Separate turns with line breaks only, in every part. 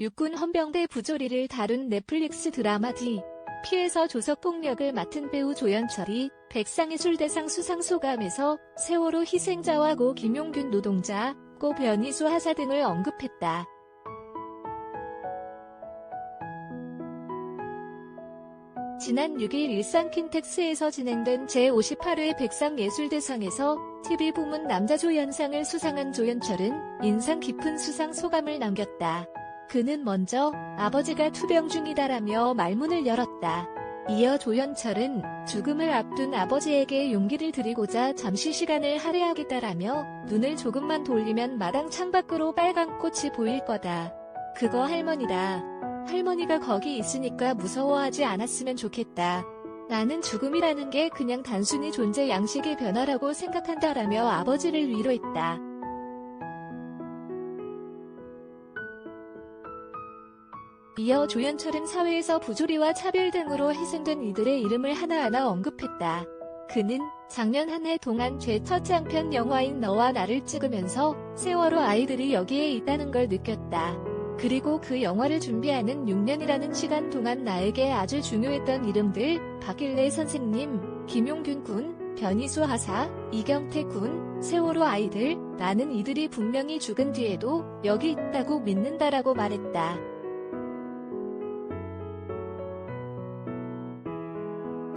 육군 헌병대 부조리를 다룬 넷플릭스 드라마 D. 피해서 조석폭력을 맡은 배우 조연철이 백상예술대상 수상 소감에서 세월호 희생자와 고 김용균 노동자, 고 변희수 하사 등을 언급했다. 지난 6일 일산 킨텍스에서 진행된 제58회 백상예술대상에서 TV 부문 남자 조연상을 수상한 조연철은 인상 깊은 수상 소감을 남겼다. 그는 먼저 아버지가 투병 중이다라며 말문을 열었다. 이어 조연철은 죽음을 앞둔 아버지에게 용기를 드리고자 잠시 시간을 할애하겠다라며 눈을 조금만 돌리면 마당 창밖으로 빨간 꽃이 보일 거다. 그거 할머니다. 할머니가 거기 있으니까 무서워하지 않았으면 좋겠다. 나는 죽음이라는 게 그냥 단순히 존재 양식의 변화라고 생각한다라며 아버지를 위로했다. 이어 조연철은 사회에서 부조리와 차별 등으로 희생된 이들의 이름을 하나하나 언급했다. 그는 작년 한 해 동안 제첫 장편 영화인 너와 나를 찍으면서 세월호 아이들이 여기에 있다는 걸 느꼈다. 그리고 그 영화를 준비하는 6년이라는 시간 동안 나에게 아주 중요했던 이름들, 박일래 선생님, 김용균 군, 변희수 하사, 이경태 군, 세월호 아이들, 나는 이들이 분명히 죽은 뒤에도 여기 있다고 믿는다라고 말했다.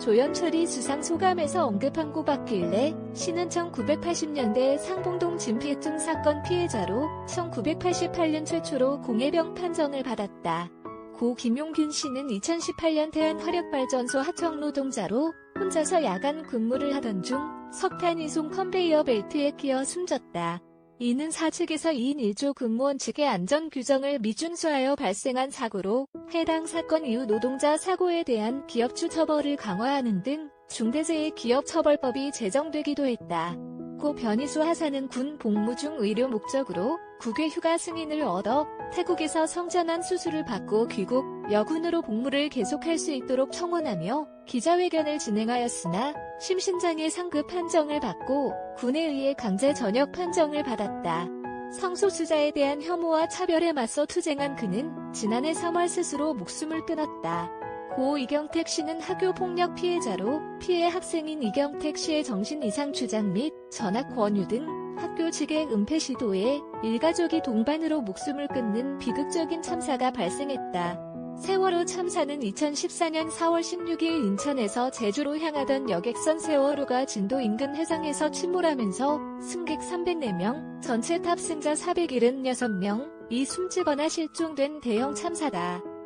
조연철이 수상 소감에서 언급한 고 박길래 씨는 1980년대 상봉동 진피해증 사건 피해자로 1988년 최초로 공해병 판정을 받았다. 고 김용균 씨는 2018년 대한 화력발전소 하청 노동자로 혼자서 야간 근무를 하던 중 석탄 이송 컨베이어 벨트에 끼어 숨졌다. 이는 사측에서 2인 1조 근무원 측의 안전 규정을 미준수하여 발생한 사고로 해당 사건 이후 노동자 사고에 대한 기업주 처벌을 강화하는 등 중대재해 기업처벌법이 제정되기도 했다. 고 변희수 하사는 군 복무 중 의료 목적으로 국외 휴가 승인을 얻어 태국에서 성전환 수술을 받고 귀국, 여군으로 복무를 계속할 수 있도록 청원하며 기자회견을 진행하였으나 심신장애 상급 판정을 받고 군에 의해 강제 전역 판정을 받았다. 성소수자에 대한 혐오와 차별에 맞서 투쟁한 그는 지난해 3월 스스로 목숨을 끊었다. 고 이경택 씨는 학교 폭력 피해자로 피해 학생인 이경택 씨의 정신 이상 주장 및 전학 권유 등 학교 측의 은폐 시도에 일가족이 동반으로 목숨을 끊는 비극적인 참사가 발생했다. 세월호 참사는 2014년 4월 16일 인천에서 제주로 향하던 여객선 세월호가 진도 인근 해상에서 침몰하면서 승객 304명, 전체 탑승자 476명, 이 숨지거나 실종된 대형 참사다.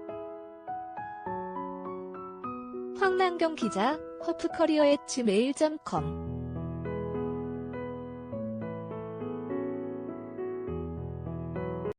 황남경 기자, 허프커리어 앳 메일.com